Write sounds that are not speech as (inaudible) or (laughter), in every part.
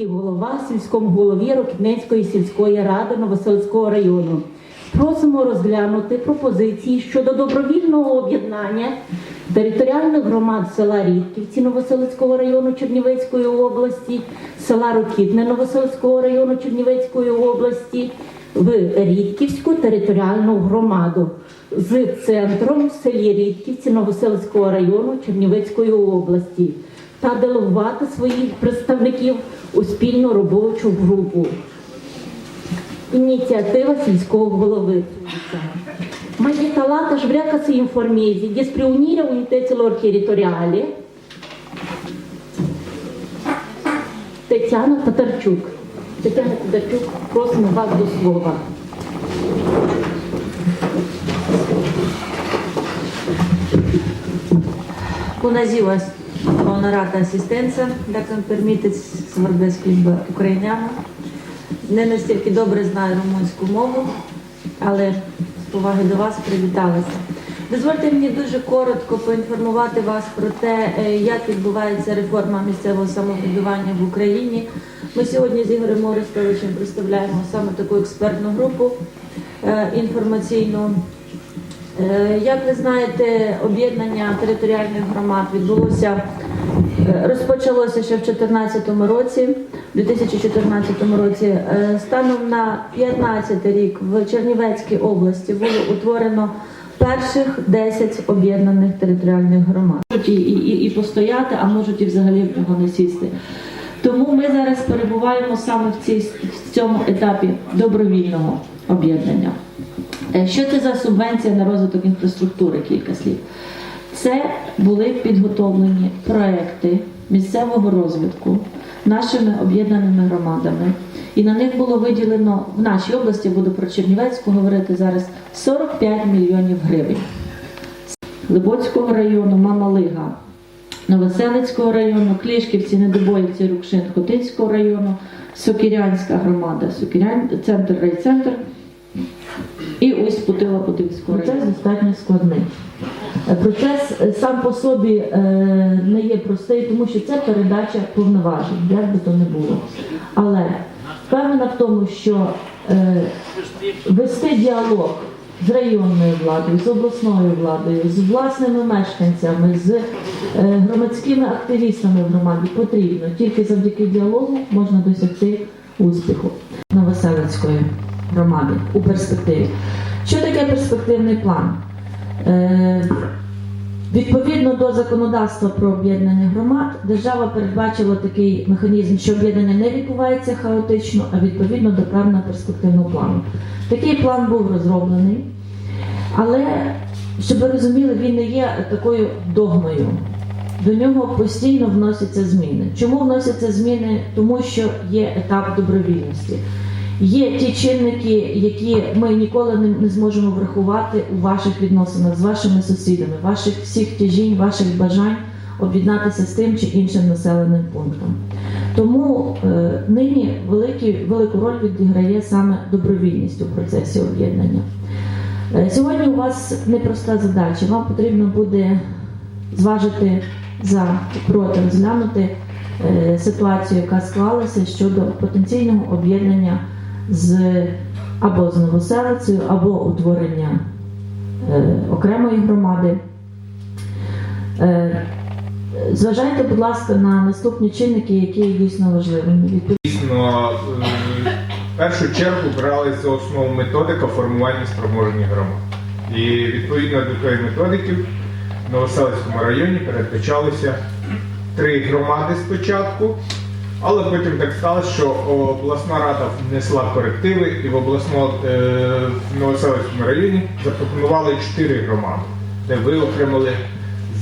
сільський голова сільському голові Рокітненської сільської ради Новоселицького району. Просимо розглянути пропозиції щодо добровільного об'єднання територіальних громад села Рідківці Новоселицького району Чернівецької області, села Рокітне Новоселицького району Чернівецької області в Рідківську територіальну громаду з центром в селі Рідківці Новоселицького району Чернівецької області та делегувати своїх представників у спільну робочу групу. Ініціатива сільського голови. Має талата ж вряка се інформезі, де сприуніря унітетілор територіалі. Тетяна Татарчук. Тетяна Татарчук, просимо вас до слова. Ziua, onorată asistență. Dacă îmi permiteți să vorbesc limba ucraineană. Не настільки добре знаю румунську мову, але з поваги до вас привіталася. Дозвольте мені дуже коротко поінформувати вас про те, е, як відбувається реформа місцевого самоврядування в Україні. Ми сьогодні з Ігорем Орестовичем представляємо саме таку експертну групу е, інформаційну. Е, Як ви знаєте, об'єднання територіальних громад відбулося, е, розпочалося ще в 2014 році, в 2014 році. Е, Станом на 15 рік в Чернівецькій області було утворено перших 10 об'єднаних територіальних громад. Можуть і, і, і постояти, а можуть і взагалі в нього не сісти. Тому ми зараз перебуваємо саме в, цій, в цьому етапі добровільного об'єднання. Е, Що це за субвенція на розвиток інфраструктури? Кілька слів. Це були підготовлені проекти місцевого розвитку нашими об'єднаними громадами. І на них було виділено в нашій області, буду про Чернівецьку говорити зараз, 45 мільйонів гривень. Глибоцького району, Мамалига, Новоселицького району, Клішківці, Недобоївці, Рукшин, Хотинського району, Сокірянська громада, Сокірян, центр райцентр і ось Путила Путильського. Процес достатньо складний. Е, Процес е, сам по собі е, не є простий, тому що це передача повноважень, як би то не було. Але впевнена в тому, що вести діалог з районною владою, з обласною владою, з власними мешканцями, з громадськими активістами в громаді потрібно. Тільки завдяки діалогу можна досягти успіху Новоселицької громади у перспективі. Що таке перспективний план? Е, Відповідно до законодавства про об'єднання громад, держава передбачила такий механізм, що об'єднання не відбувається хаотично, а відповідно до певного перспективного плану. Такий план був розроблений, але щоб ви розуміли, він не є такою догмою. До нього постійно вносяться зміни. Чому вносяться зміни? Тому що є етап добровільності. Є ті чинники, які ми ніколи не, зможемо врахувати у ваших відносинах з вашими сусідами, ваших всіх тяжінь, ваших бажань об'єднатися з тим чи іншим населеним пунктом. Тому е, нині великі, велику роль відіграє саме добровільність у процесі об'єднання. Е, сьогодні у вас непроста задача. Вам потрібно буде зважити за проти, розглянути е, ситуацію, яка склалася щодо потенційного об'єднання з або з Новоселицею, або утворення е, окремої громади. Е, зважайте, будь ласка, на наступні чинники, які є дійсно важливими. Дійсно, е, в першу чергу бралися за основу методика формування спроможних громад. І відповідно до тої методики в Новоселицькому районі передбачалися три громади спочатку, але потім так сталося, що обласна рада внесла корективи і в обласному е, Новоселицькому районі запропонували чотири громади, де виокремили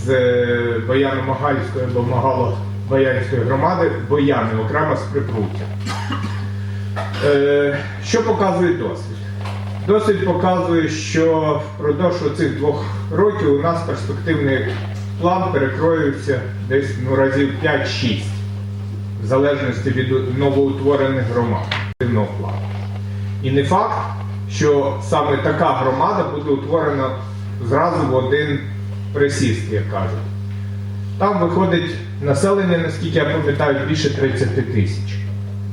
з Бояно-Магальської або Магало-Боянської громади Бояни окремо з припруття. Е, що показує досвід? Досвід показує, що впродовж цих двох років у нас перспективний план перекроюється десь ну, разів 5-6, в залежності від новоутворених громад плану. І не факт, що саме така громада буде утворена зразу в один присіст, як кажуть. Там виходить населення, наскільки я пам'ятаю, більше 30 тисяч.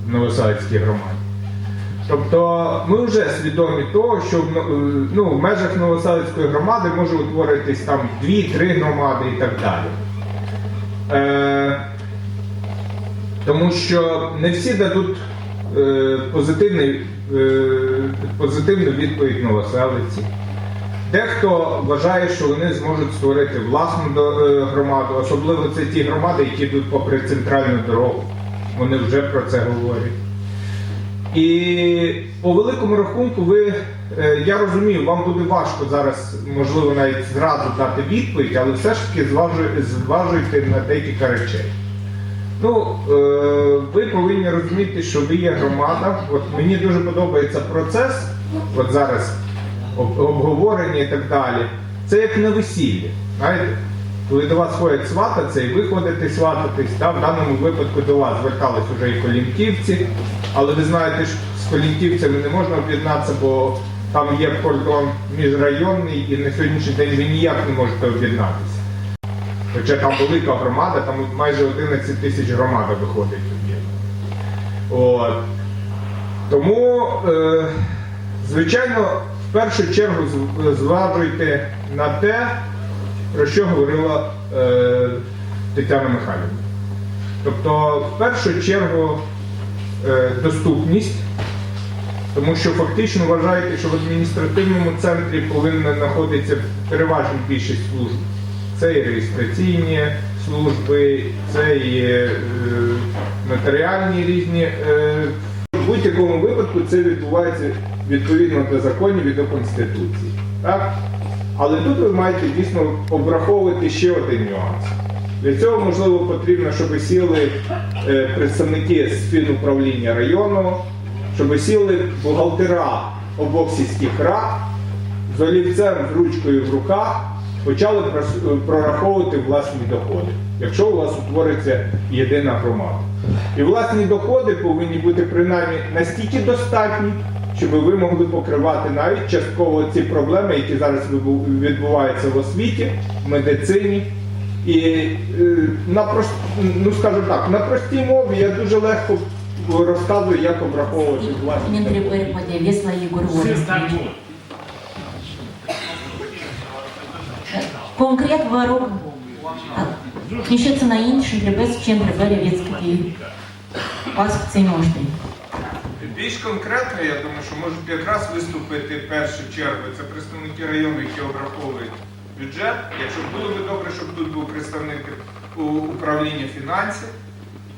в Новоселицькій громаді. Тобто ми вже свідомі того, що ну, в межах Новоселицької громади може утворитись там 2-3 громади і так далі. Е, тому що не всі дадуть е, позитивний, е, позитивну відповідь новоселиці. Дехто вважає, що вони зможуть створити власну е, громаду, особливо це ті громади, які йдуть попри центральну дорогу. Вони вже про це говорять. І по великому рахунку, ви, е, я розумію, вам буде важко зараз, можливо, навіть зразу дати відповідь, але все ж таки зважуйте на декілька речей. Ну, е, ви повинні розуміти, що ви є громада. От мені дуже подобається процес, от зараз обговорення і так далі. Це як на весіллі. Знаєте? Коли до вас ходять свататися і ви ходите свататись, та, в даному випадку до вас звертались вже і колінківці, але ви знаєте, що з колінківцями не можна об'єднатися, бо там є кордон міжрайонний і на сьогоднішній день ви ніяк не можете об'єднатися. Хоча там велика громада, там майже 11 тисяч громада виходить тоді. От. Тому, е, звичайно, в першу чергу зважуйте на те, про що говорила е, Тетяна Михайлівна. Тобто, в першу чергу, е, доступність, тому що фактично вважаєте, що в адміністративному центрі повинна знаходитися переважна більшість служб. Це і реєстраційні служби, це і е, нотаріальні різні. Е, в будь-якому випадку це відбувається відповідно до законів і до Конституції. Так? Але тут ви маєте дійсно обраховувати ще один нюанс. Для цього, можливо, потрібно, щоб сіли е, представники з фінуправління району, щоб сіли бухгалтера обох сільських рад з олівцем з ручкою в руках почали прораховувати власні доходи, якщо у вас утвориться єдина громада. І власні доходи повинні бути принаймні настільки достатні, щоб ви могли покривати навіть частково ці проблеми, які зараз відбуваються в освіті, в медицині. І е, на прост, ну скажу так, на простій мові я дуже легко розказую, як обраховувати власні Не доходи. Конкрет ворог книжиться на інший без чим прибері відскати вас в цій можливості. Більш конкретно, я думаю, що можуть якраз виступити в першу чергу. Це представники району, які обраховують бюджет. Якщо було б добре, щоб тут був представник управління фінансів,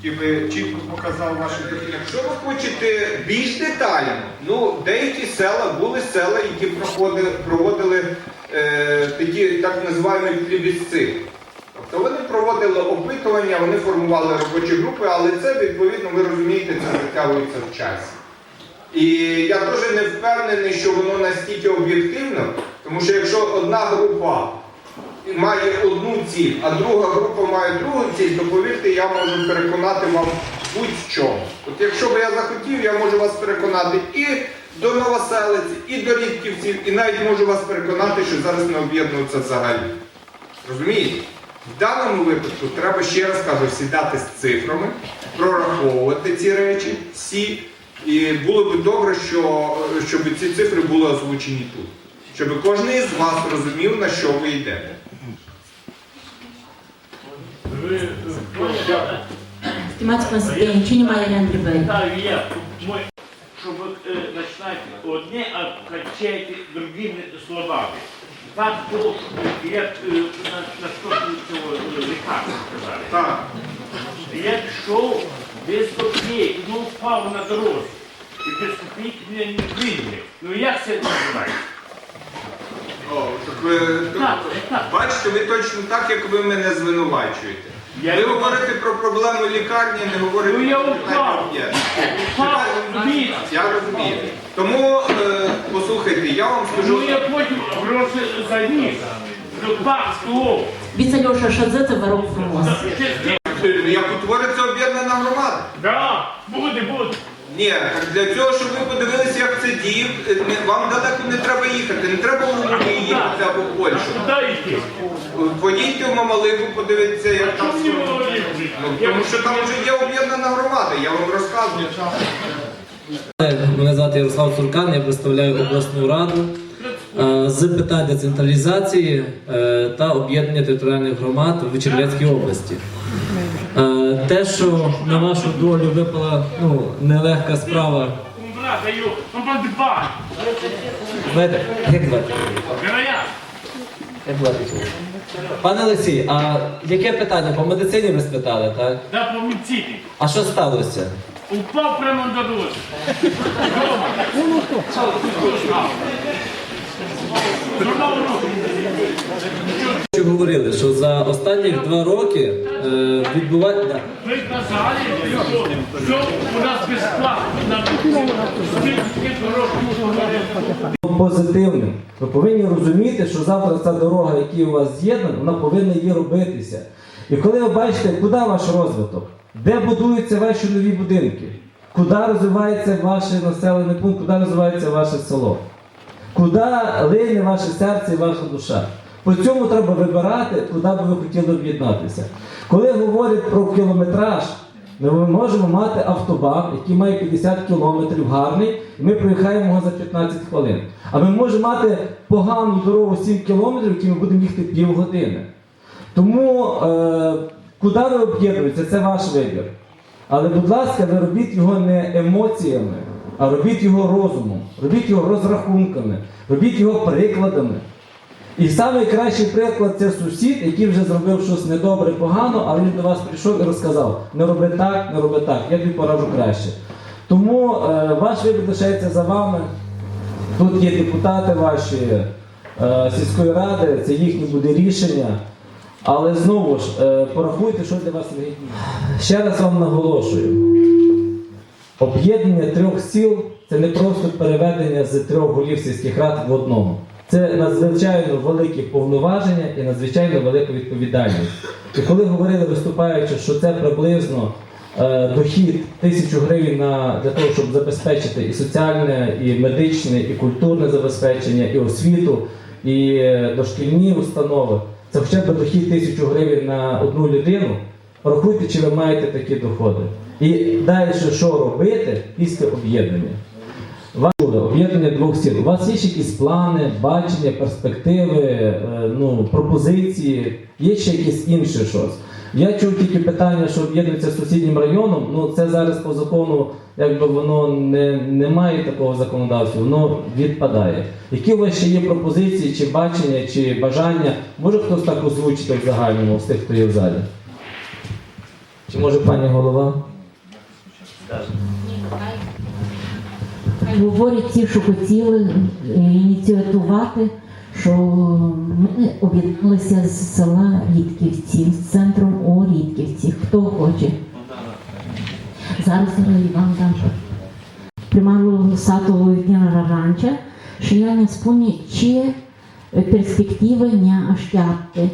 який би чітко показав ваші доходи. Якщо ви хочете більш детально, ну деякі села були села, які проходили, проводили е, такі так називаємо плебісцит. Тобто вони проводили опитування, вони формували робочі групи, але це, відповідно, ви розумієте, це затягується в часі. І я теж не впевнений, що воно настільки об'єктивно, тому що якщо одна група має одну ціль, а друга група має другу ціль, то повірте, я можу переконати вам будь-в чому. От якщо б я захотів, я можу вас переконати і до Новоселиці, і до Рідківців, і навіть можу вас переконати, що зараз не об'єднуються взагалі. Розумієте? В даному випадку треба ще раз кажу, сідати з цифрами, прораховувати ці речі всі. І було б добре, що, щоб ці цифри були озвучені тут. Щоб кожен із вас розумів, на що ви йдете. Стимати консультації, нічого немає Ян Прибері. Так, Мой- Щоб е, одне, а кончати другими словами. Так було, як е, на, на цього е, сказали. Так. Я пішов без копійки, ну впав на дорозі. І без копійки мене не прийняли. Ну як це називається? О, так ви, Так, так. бачите, ви точно так, як ви мене звинувачуєте. Я ви говорите про проблему лікарні, не говорите Ну, я про проблеми. питання. Я розумію. Тому е, послухайте, я вам скажу. Ну я потім гроші заніс. Ну так, слово. Віце Льоша Шадзе це ворог Фрумос. Як утвориться об'єднана громада. Да, буде, буде. Ні, для цього, щоб ви подивилися, як це діє, е, вам далеко не треба їхати, не треба в Луні їхати або в Польщу. Куди йти? Поїдьте в Мамалику, подивитися, як там. Все. Ну, тому що там вже є об'єднана громада, я вам розказую. Мене звати Ярослав Туркан, я представляю обласну раду е, з питань децентралізації е, та об'єднання територіальних громад в Чернівецькій області. Е, Те, що на вашу долю випала ну, нелегка справа. Ну Знаєте, як звати? Як звати? Пане Олексій, а яке питання? По медицині ви спитали, так? Да по медицині. А що сталося? Упав прямо на дорозі. Говорили, що за останні два роки е, відбувається. Ви казали, що у нас безплатно. Позитивним. Ви повинні розуміти, що завтра ця дорога, яка у вас з'єднана, вона повинна її робитися. І коли ви бачите, куди ваш розвиток, де будуються ваші нові будинки, куди розвивається ваш населений пункт, куди розвивається ваше село, куди лине ваше серце і ваша душа. По цьому треба вибирати, куди би ви хотіли об'єднатися. Коли говорять про кілометраж, ми можемо мати автобан, який має 50 кілометрів гарний, і ми проїхаємо його за 15 хвилин. А ми можемо мати погану дорогу 7 кілометрів, які ми будемо їхати півгодини. Тому е, куди ви об'єднуєтеся, це ваш вибір. Але, будь ласка, ви робіть його не емоціями, а робіть його розумом, робіть його розрахунками, робіть його прикладами. І найкращий приклад це сусід, який вже зробив щось недобре, погано, але він до вас прийшов і розказав: не роби так, не роби так, я тобі пораджу краще. Тому е, ваш вибір лишається за вами. Тут є депутати ваші е, сільської ради, це їхнє буде рішення. Але знову ж е, порахуйте, що для вас вигідніше. Ще раз вам наголошую. Об'єднання трьох сіл це не просто переведення з трьох голів сільських рад в одного. Це надзвичайно великі повноваження і надзвичайно велика відповідальність. І коли говорили виступаючи, що це приблизно е, дохід тисячу гривень на, для того, щоб забезпечити і соціальне, і медичне, і культурне забезпечення, і освіту, і е, дошкільні установи, це хоча б дохід тисячу гривень на одну людину. Порахуйте, чи ви маєте такі доходи. І далі, що робити після об'єднання. Об'єднання двох сіл. У вас є якісь плани, бачення, перспективи, е, ну, пропозиції, є ще якесь інше щось. Я чув тільки питання, що об'єднується з сусіднім районом. Ну це зараз по закону, якби воно не, не має такого законодавства, воно відпадає. Які у вас ще є пропозиції, чи бачення, чи бажання? Може хтось так озвучити в загальному з тих, хто є в залі? Чи може пані голова? Говорять ті, що хотіли е, ініціювати, що ми об'єдналися з села Рідківці, з центром у Рідківці. Хто хоче? Зараз Іван дам. Примару сатового дня раранча, що я не спомню, чи перспективи не ащадки.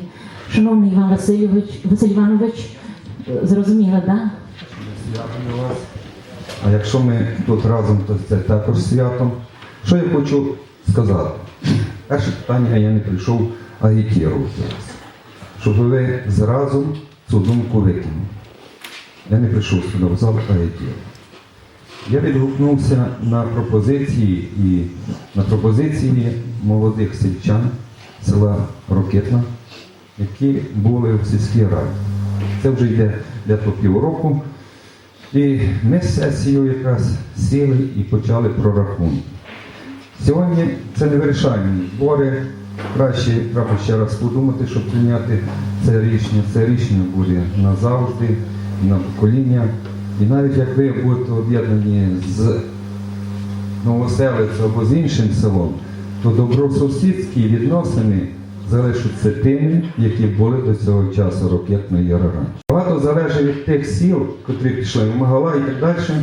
Шановний Іван Васильович, Василь Іванович, зрозуміла, так? Да? А якщо ми тут разом, то це також свято. Що я хочу сказати? Перше питання я не прийшов агітувати вас. Щоб ви зразу цю думку викинули. Я не прийшов сюди в зал агітувати. Я відгукнувся на пропозиції і на пропозиції молодих сільчан села Рокетна, які були в сільській раді. Це вже йде для по півроку. І ми з сесією якраз сіли і почали прорахунки. Сьогодні це не вирішальні збори. Краще треба ще раз подумати, щоб прийняти це рішення. Це рішення буде назавжди, на покоління. І навіть як ви будете об'єднані з Новоселицею або з іншим селом, то добросусідські відносини залишаться тими, які були до цього часу ракетної раніше. Багато залежить від тих сіл, котрі пішли в Магала і так далі.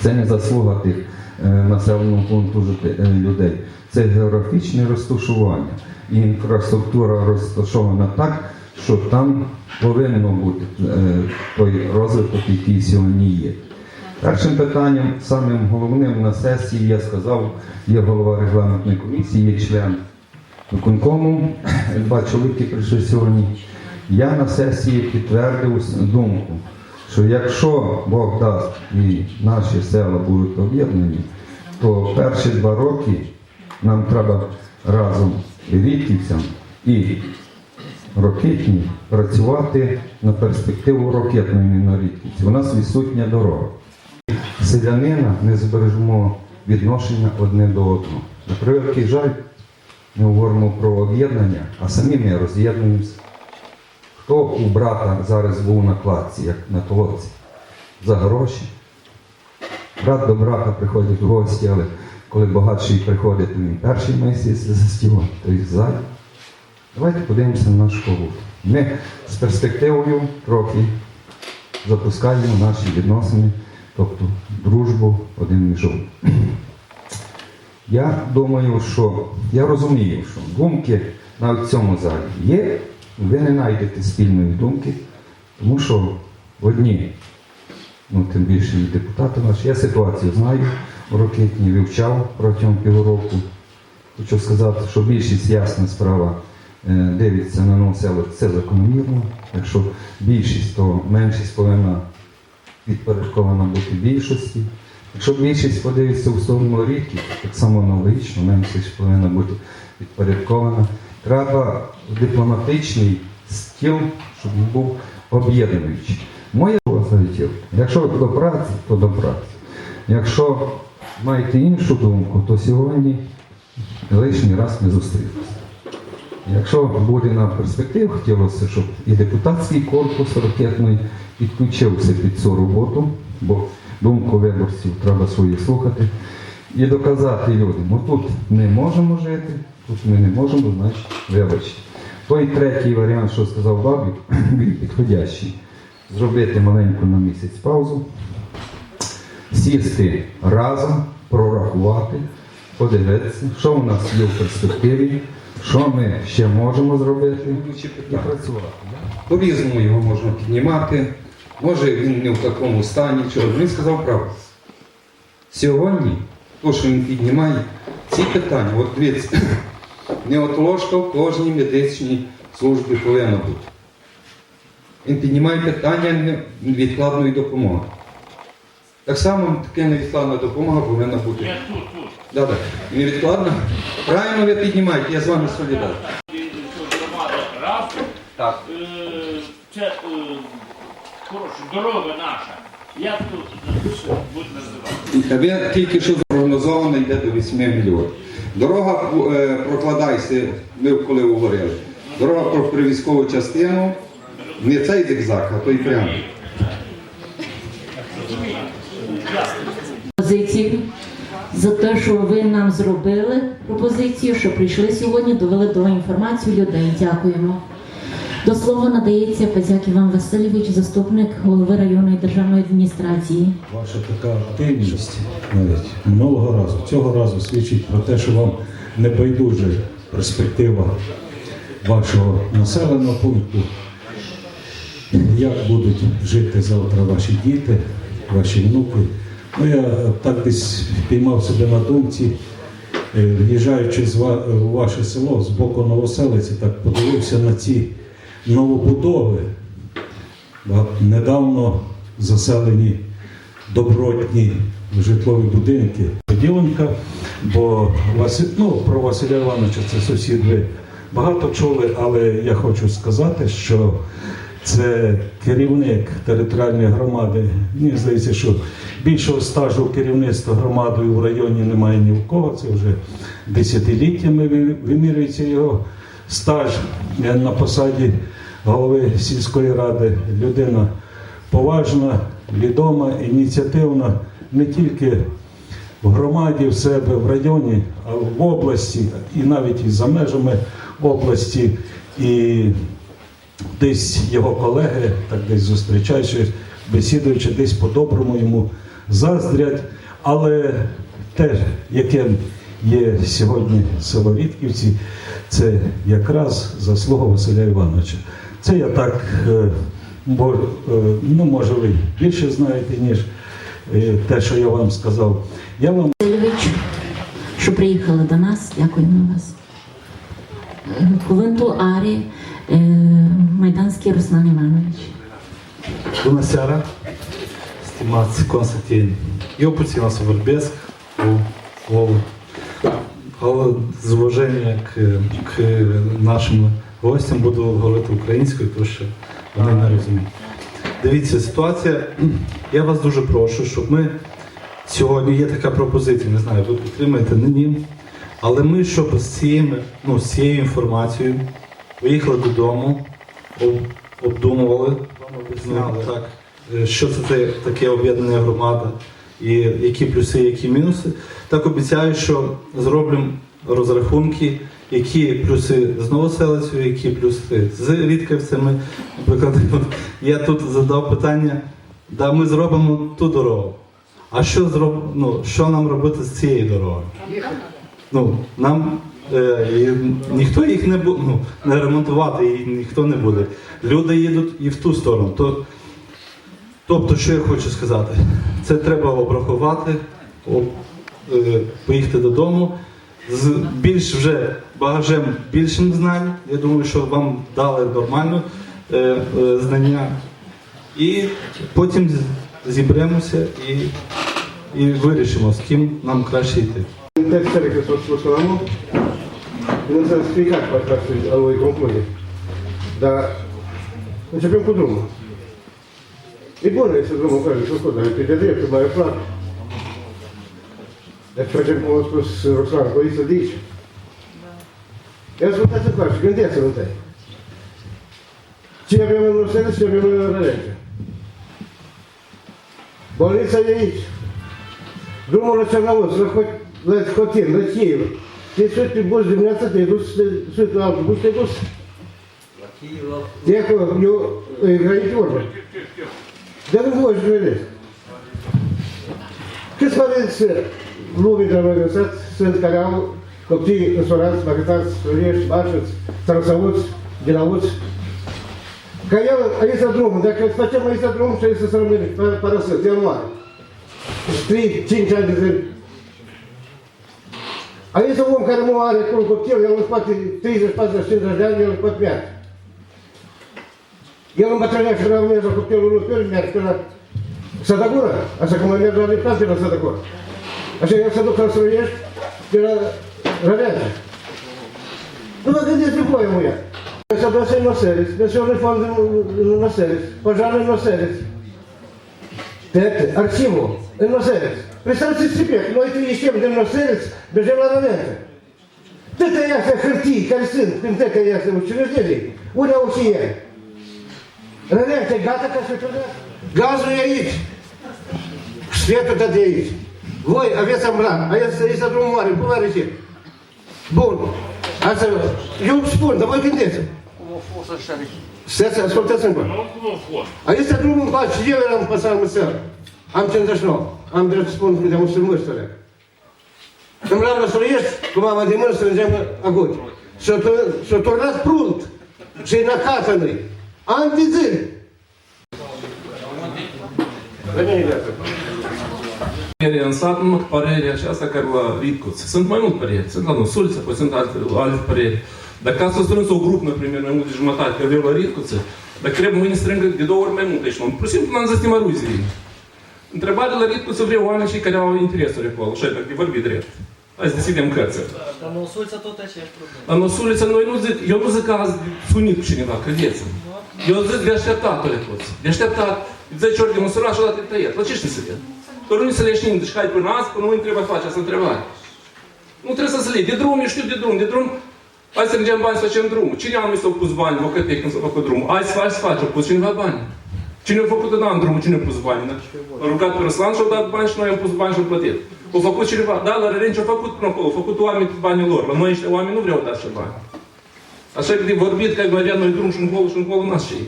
Це не заслуга тих е, населеного пункту е, людей. Це географічне розташування. І інфраструктура розташована так, що там повинно бути е, той розвиток, який сьогодні є. Першим питанням, самим головним на сесії, я сказав, є голова регламентної комісії, є член виконкому, два чоловіки прийшли сьогодні. Я на сесії підтвердив думку, що якщо Бог дасть і наші села будуть об'єднані, то перші два роки нам треба разом і і ракетні працювати на перспективу ракетної на Рідківці. У нас відсутня дорога. Селянина не збережемо відношення одне до одного. На превеликий жаль, ми говоримо про об'єднання, а самі ми роз'єднуємося. Хто у брата зараз був на кладці, як на толоці, за гроші? Брат до брата приходить в гості, але коли багатший приходить, то він перший місяць за стілом, то й ззаді. Давайте подивимося на нашу школу. Ми з перспективою трохи запускаємо наші відносини, тобто дружбу один між одним. Я думаю, що я розумію, що думки в цьому залі є, ви не знайдете спільної думки, тому що в одні, ну тим більше депутати наші, я ситуацію знаю у Рокитні, вивчав протягом півроку. Хочу сказати, що більшість ясна справа е, дивиться на новоселок, це закономірно. Якщо більшість, то меншість повинна підпорядкована бути більшості. Якщо більшість подивиться в сторону рідків, так само аналогічно, меншість повинна бути підпорядкована. Треба дипломатичний стіл, щоб він був об'єднуючий. Моя позиція, якщо до праці, то до праці. Якщо маєте іншу думку, то сьогодні лишній раз не зустрілися. Якщо буде на перспективу, хотілося, щоб і депутатський корпус ракетний підключився під цю роботу, бо думку виборців треба свої слухати, і доказати людям, отут не можемо жити, тут ми не можемо, значить вибачте. Той третій варіант, що сказав Бабік, (clears throat) він підходящий. Зробити маленьку на місяць паузу, сісти разом, прорахувати, подивитися, що у нас є в перспективі, що ми ще можемо зробити і працювати. По-різному його можна піднімати. Може він не в такому стані, чого. Він сказав правду. Сьогодні, то, що він піднімає, ці питання, от дивіться, неотложка в кожній медичній службі повинна бути. Він піднімає питання невідкладної допомоги. Так само така невідкладна допомога повинна бути. Я тут, тут. Да, так. Невідкладна. Правильно ви піднімаєте, я з вами солідарний. Так. Е, Це е, коротше, дорога наша. Як тут написано, будь називати? Ви тільки що прогнозовано йде до 8 мільйонів. Дорога е, прокладайся, ми коли говорили. Дорога про привійськову частину, не цей зигзаг, а той прямий. Позицію за те, що ви нам зробили пропозицію, що прийшли сьогодні, довели до інформацію людей. Дякуємо. До слова надається Пазяк Іван Васильович, заступник голови районної державної адміністрації. Ваша така активність навіть минулого разу, цього разу свідчить про те, що вам не байдуже перспектива вашого населеного пункту, як будуть жити завтра ваші діти, ваші внуки. Ну, я так десь піймав себе на думці, е, в'їжджаючи у ваше село з боку Новоселиці, так подивився на ці новобудови. Недавно заселені добротні житлові будинки. Поділенка, бо ну, про Василя Івановича це сусід ви багато чули, але я хочу сказати, що це керівник територіальної громади. Мені здається, що більшого стажу керівництва громадою в районі немає ні в кого. Це вже десятиліттями вимірюється його стаж на посаді голови сільської ради. Людина поважна, відома, ініціативна не тільки в громаді, в себе в районі, а в області, і навіть і за межами області. І десь його колеги, так десь зустрічаючи, бесідуючи, десь по-доброму йому заздрять. Але те, яке є сьогодні село Вітківці, це якраз заслуга Василя Івановича. Це я так, е, бо, е, ну може ви більше знаєте, ніж е, те, що я вам сказав. Я вам що приїхали до нас. Дякуємо вас. Are uh, Maidanski Ruslan Ivanovici. Bună seara, stimați Constantin. Eu puțin o să vorbesc o, o, але з к, к нашим гостям буду говорити українською, тому що вони не розуміють. Дивіться, ситуація. (clears throat) Я вас дуже прошу, щоб ми сьогодні є така пропозиція, не знаю, ви підтримаєте, не ні. Але ми, щоб з цією, ну, з цією інформацією поїхали додому, об- обдумували, вам так, е, що це таке об'єднання громада, і які плюси, які мінуси. Так обіцяю, що зроблимо розрахунки, які плюси з Новоселицею, які плюси з Рідківцями. Наприклад, (laughs) я тут задав питання, да, ми зробимо ту дорогу. А що зроб... ну, що нам робити з цією дорогою? Ну, нам е, ніхто їх не буде ну, не ремонтувати, і ніхто не буде. Люди їдуть і в ту сторону. То, тобто, що я хочу сказати, це треба обрахувати, об, е, поїхати додому з більш вже багажем більшим знань. Я думаю, що вам дали нормально е, е, знання. І потім з- зіберемося і, і вирішимо, з ким нам краще йти. Se începem cu drumul. E bun, este drumul care e făcut, dar e pe de drept, mai e clar. Deci facem, cum a spus Roxana, cu să dici. Ia ascultați încoace, gândeți-vă întâi. Ce avem în Rusele și ce avem în Rălege? Bolnița e aici. Drumul la Cernăuț, la, Hot- la Hotin, la Kiev. Te sui pe bus dimineața, te-ai dus, te sui pe autobuz, te-ai dus. E acolo, eu, e granici vorba. Dar nu voi să vedeți. Câți părinți lumii de la noi lăsat sunt care au copii însorați, băgătați, floriești, bașăți, trăsăuți, dinauți? Ca el, aici e drumul, dacă îți facem aici drumul, trebuie să rămâne părăsăt, el moare. 3, 5 ani de zile. Aici un om care nu are cu un copil, el îți poate 30, 40, 50 de ani, el îți poate merge. El îmbătrânește până la merge la copilul lui, el merge până la Sădăgură, așa cum merge la Liptan până la Sădăgură. Așa el la Străiești, până la Rădeanță. Nu vă gândiți pe voi, muia. Să vă să-i nosereți, pensiunii fond în nosereți, păjarul în nosereți. Tete, arhivul, în Nosereț. Представьте себе, noi tu ieșim din Nosereț, mergem la Rădeanță. Tătă astea hârtii care sunt în tătă astea учреждений, unde au și ei. Rădeanță, gata ca să turnăm? Gazul e aici. Voi aveți ambran, aia să la drumul mare, până la rețet. Bun. Asta, eu spun, dar voi gândiți. Cum a fost așa? Stați, ascultați-mi. Cum a fost? Aia este drumul în pace, eu eram păsat în țară. Am 59. Am drept să spun câte am sunt mârstele. Când vreau la Soroiești, cu mama de mână strângeam agut. S-a turnat prunt și în acasă lui. am de zile. Rămâne de acolo în sat, numai că părerea aceasta care la Ritcuț. Sunt mai multe păreri. Sunt la Nosuliță, poate sunt alte, alte păreri. Dar ca să strâns o grupă, primit mai mult de jumătate, că vreau la Ritcuță, dar cred mâine strâng de două ori mai mult. Deci, nu, pur și simplu n-am zis maruzii. Întrebarea la Ritcuță vreau oameni și care au interesuri acolo, așa, dacă de vorbi drept. Hai să deschidem cărțile. Dar Nosulița tot aceeași problemă. La Nosuliță noi nu zic, eu nu zic că azi sunit cu cineva, credeți-mă. Eu zic de așteptat pe toți. De așteptat, 10 ori de măsurat și odată tăiat. La ce știi să fie? Doar nu se le știm, deci hai până azi, până nu trebuie face asta întrebare. Nu trebuie să se le. De drum, eu știu de drum, de drum. Hai să mergem bani să facem drumul. Cine a s-a pus bani, bucătei, când s-a făcut drumul? Hai să faci, să faci, a pus cineva bani. Cine a făcut în drumul, cine a pus bani? Da? A rugat pe Răslan și a dat bani și noi am pus bani și am plătit. A făcut cineva, da, la Rărenci a făcut până acolo, a făcut oameni cu banii lor. La noi ăștia oameni nu vreau dat și bani. Așa că de vorbit că mai avea noi drum și încolo și încolo n-ați știi.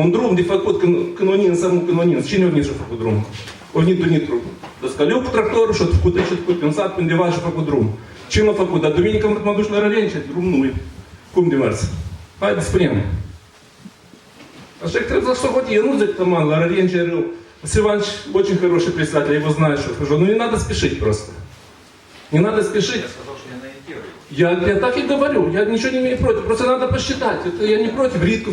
Un drum de făcut când, când o nin, să nu când o ninț. Cine o ninț și-a făcut drumul? Și-a făcut drum. Cine l-a făcut? Dar duminică mă duc la Rărenci, drum nu e. Cum de mers? Haideți, spunem. Așa că trebuie să хватит. Я ну за таман, la Раренче рыл. Василий Иванович очень хороший председатель, я его знаю, что хожу. Ну не надо спешить просто. Не надо спешить. Я, я так и говорю, я ничего не имею против, просто надо посчитать. Это я не против, редко